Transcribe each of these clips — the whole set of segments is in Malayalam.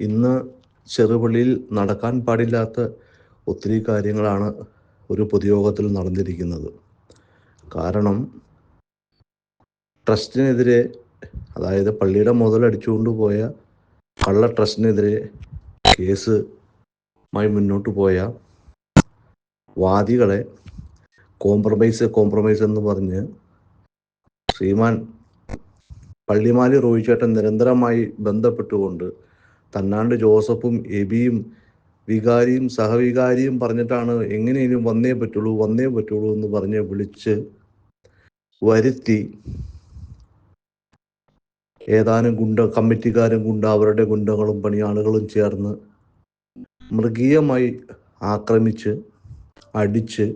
ഇന്ന് ചെറുപള്ളിയിൽ നടക്കാൻ പാടില്ലാത്ത ഒത്തിരി കാര്യങ്ങളാണ് ഒരു പൊതുയോഗത്തിൽ നടന്നിരിക്കുന്നത്. കാരണം ട്രസ്റ്റിനെതിരെ അതായത് പള്ളിയുടെ മുതലടിച്ചുകൊണ്ട് പോയ കള്ള ട്രസ്റ്റിനെതിരെ കേസുമായി മുന്നോട്ട് പോയ വാദികളെ കോംപ്രമൈസ് കോംപ്രമൈസ് എന്ന് പറഞ്ഞ് ശ്രീമാൻ പള്ളിമാലി റോയിച്ചേട്ടൻ നിരന്തരമായി ബന്ധപ്പെട്ടുകൊണ്ട് തന്നാണ്ട് ജോസഫും എബിയും വികാരിയും സഹവികാരിയും പറഞ്ഞിട്ടാണ് എങ്ങനെയും വന്നേ പറ്റുള്ളൂ വന്നേ പറ്റുള്ളൂ എന്ന് പറഞ്ഞ് വിളിച്ച് വരുത്തി. ഏതാനും ഗുണ്ട കമ്മിറ്റിക്കാരും ഗുണ്ട അവരുടെ ഗുണ്ടകളും പണിയാളുകളും ചേർന്ന് മൃഗീയമായി ആക്രമിച്ച് അടിച്ച്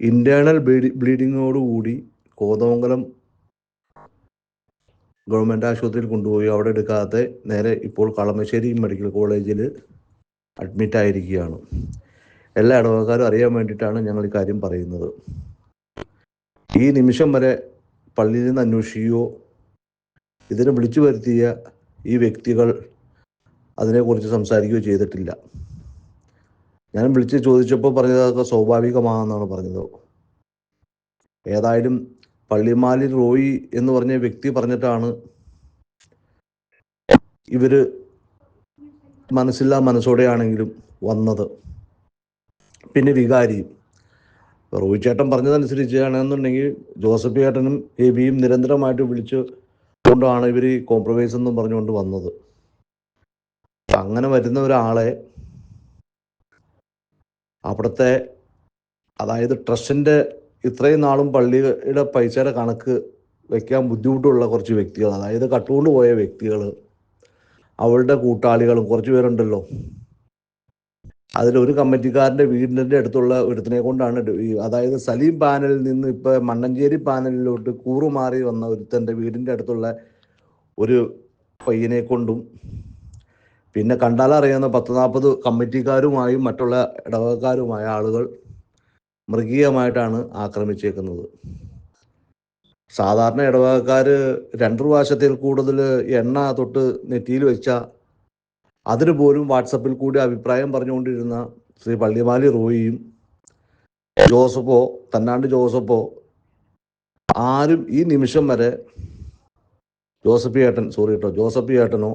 ഇന്റേണൽ ബ്ലീഡിങ്ങോടുകൂടി കോതമംഗലം ഗവൺമെന്റ് ആശുപത്രിയിൽ കൊണ്ടുപോയി അവിടെ എടുക്കാതെ നേരെ ഇപ്പോൾ കളമശ്ശേരി മെഡിക്കൽ കോളേജിൽ അഡ്മിറ്റ് ആയിരിക്കുകയാണ്. എല്ലാ ഇടവക്കാരും അറിയാൻ വേണ്ടിയിട്ടാണ് ഞങ്ങൾ ഈ കാര്യം പറയുന്നത്. ഈ നിമിഷം വരെ പള്ളിയിൽ നിന്ന് അന്വേഷിക്കുകയോ ഇതിനെ വിളിച്ചു വരുത്തിയ ഈ വ്യക്തികൾ അതിനെക്കുറിച്ച് സംസാരിക്കുകയോ ചെയ്തിട്ടില്ല. ഞാൻ വിളിച്ച് ചോദിച്ചപ്പോൾ പറഞ്ഞതൊക്കെ സ്വാഭാവികമാണെന്നാണ് പറഞ്ഞത്. ഏതായാലും പള്ളിമാലി റോയി എന്ന് പറഞ്ഞ വ്യക്തി പറഞ്ഞിട്ടാണ് ഇവർ മനസ്സില്ലാ മനസ്സോടെയാണെങ്കിലും വന്നത്. പിന്നെ വികാരി. റോയി ചേട്ടൻ പറഞ്ഞതനുസരിച്ചാണെന്നുണ്ടെങ്കിൽ ജോസഫ് ചേട്ടനും എ ബിയും നിരന്തരമായിട്ട് വിളിച്ചു കൊണ്ടാണ് ഇവർ ഈ കോംപ്രമൈസ് എന്നും പറഞ്ഞുകൊണ്ട് വന്നത്. അങ്ങനെ വരുന്ന ഒരാളെ അവിടുത്തെ അതായത് ട്രസ്റ്റിന്റെ ഇത്രയും നാളും പള്ളിയുടെ പൈസയുടെ കണക്ക് വെക്കാൻ ബുദ്ധിമുട്ടുള്ള കുറച്ച് വ്യക്തികൾ അതായത് കട്ടുകൊണ്ട് പോയ വ്യക്തികൾ അവളുടെ കൂട്ടാളികളും കുറച്ച് പേരുണ്ടല്ലോ. അതിലൊരു കമ്മിറ്റിക്കാരന്റെ വീടിന്റെ അടുത്തുള്ള ഒരുത്തിനെ കൊണ്ടാണ് അതായത് സലീം പാനലിൽ നിന്ന് ഇപ്പോൾ മണ്ണഞ്ചേരി പാനലിലോട്ട് കൂറുമാറി വന്ന ഒരുത്തന്റെ വീടിന്റെ അടുത്തുള്ള ഒരു പയ്യനെ കൊണ്ടും പിന്നെ കണ്ടാലറിയാവുന്ന പത്ത് നാൽപ്പത് കമ്മിറ്റിക്കാരുമായും മറ്റുള്ള ഇടവകക്കാരുമായ ആളുകൾ മൃഗീയമായിട്ടാണ് ആക്രമിച്ചേക്കുന്നത്. സാധാരണ ഇടവകക്കാർ രണ്ട് പ്രാവശ്യത്തിൽ കൂടുതൽ എണ്ണ തൊട്ട് നെറ്റിയിൽ വെച്ച അതിന് പോലും വാട്സപ്പിൽ കൂടി അഭിപ്രായം പറഞ്ഞുകൊണ്ടിരുന്ന ശ്രീ പള്ളിമാലി റോയിയും ജോസഫോ തന്നാണ്ട് ജോസഫോ ആരും ഈ നിമിഷം വരെ ജോസഫി ഏട്ടൻ സോറി കേട്ടോ ജോസഫി ഏട്ടനോ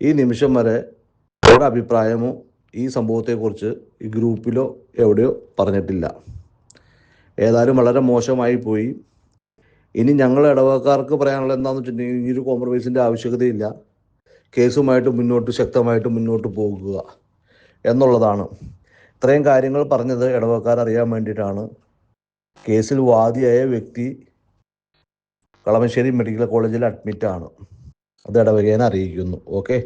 ഈ നിമിഷം വരെ അവരുടെ അഭിപ്രായമോ ഈ സംഭവത്തെക്കുറിച്ച് ഈ ഗ്രൂപ്പിലോ എവിടെയോ പറഞ്ഞിട്ടില്ല. ഏതായാലും വളരെ മോശമായി പോയി. ഇനി ഞങ്ങൾ ഇടവകക്കാർക്ക് പറയാനുള്ളത് എന്താണെന്ന് വെച്ചിട്ടുണ്ടെങ്കിൽ ഒരു കോംപ്രമൈസിന്റെ ആവശ്യകതയില്ല. കേസുമായിട്ട് മുന്നോട്ട് ശക്തമായിട്ട് മുന്നോട്ട് പോകുക എന്നുള്ളതാണ്. ഇത്രയും കാര്യങ്ങൾ പറഞ്ഞത് ഇടവക്കാർ അറിയാൻ വേണ്ടിയിട്ടാണ്. കേസിൽ വാദിയായ വ്യക്തി കളമശ്ശേരി മെഡിക്കൽ കോളേജിൽ അഡ്മിറ്റാണ് അത് ഇടവകേനെ അറിയിക്കുന്നു. ഓക്കെ